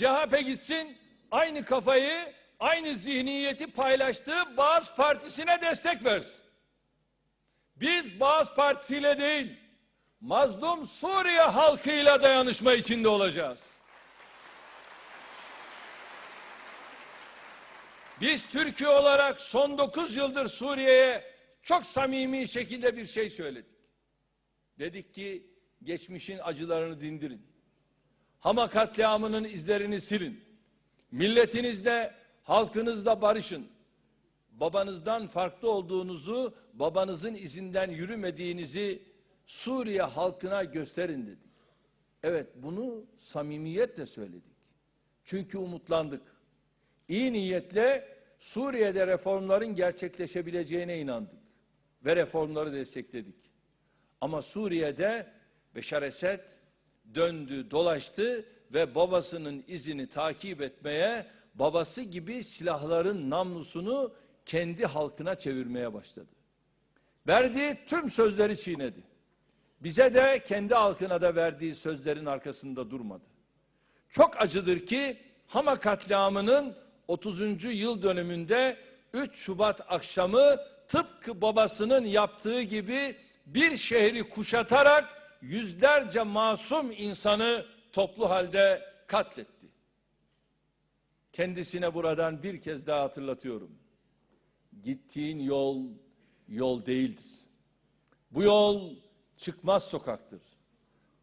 CHP gitsin aynı kafayı, aynı zihniyeti paylaştığı Bağız Partisi'ne destek versin. Biz Bağız Partisi'yle değil, mazlum Suriye halkıyla dayanışma içinde olacağız. Biz Türkiye olarak son 9 yıldır Suriye'ye çok samimi şekilde bir şey söyledik. Dedik ki geçmişin acılarını dindirin. Hama katliamının izlerini silin. Milletinizle, halkınızla barışın. Babanızdan farklı olduğunuzu, babanızın izinden yürümediğinizi Suriye halkına gösterin dedik. Evet bunu samimiyetle söyledik. Çünkü umutlandık. İyi niyetle Suriye'de reformların gerçekleşebileceğine inandık ve reformları destekledik. Ama Suriye'de Beşar Esed döndü, dolaştı ve babasının izini takip etmeye, babası gibi silahların namlusunu kendi halkına çevirmeye başladı. Verdiği tüm sözleri çiğnedi. Bize de kendi halkına da verdiği sözlerin arkasında durmadı. Çok acıdır ki Hama katliamının 30. yıl dönümünde 3 Şubat akşamı tıpkı babasının yaptığı gibi bir şehri kuşatarak yüzlerce masum insanı toplu halde katletti. Kendisine buradan bir kez daha hatırlatıyorum. Gittiğin yol yol değildir. Bu yol çıkmaz sokaktır.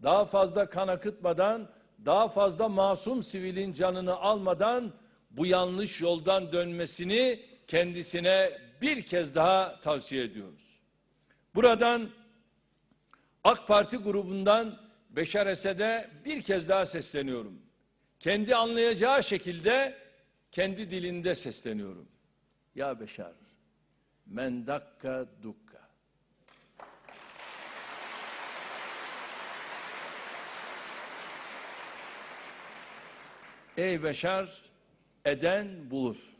Daha fazla kan akıtmadan, daha fazla masum sivilin canını almadan bu yanlış yoldan dönmesini kendisine bir kez daha tavsiye ediyoruz. Buradan AK Parti grubundan Beşar Esed'e bir kez daha sesleniyorum. Kendi anlayacağı şekilde kendi dilinde sesleniyorum. Ya Beşar, men dakka dukka. Ey Beşar, eden bulur.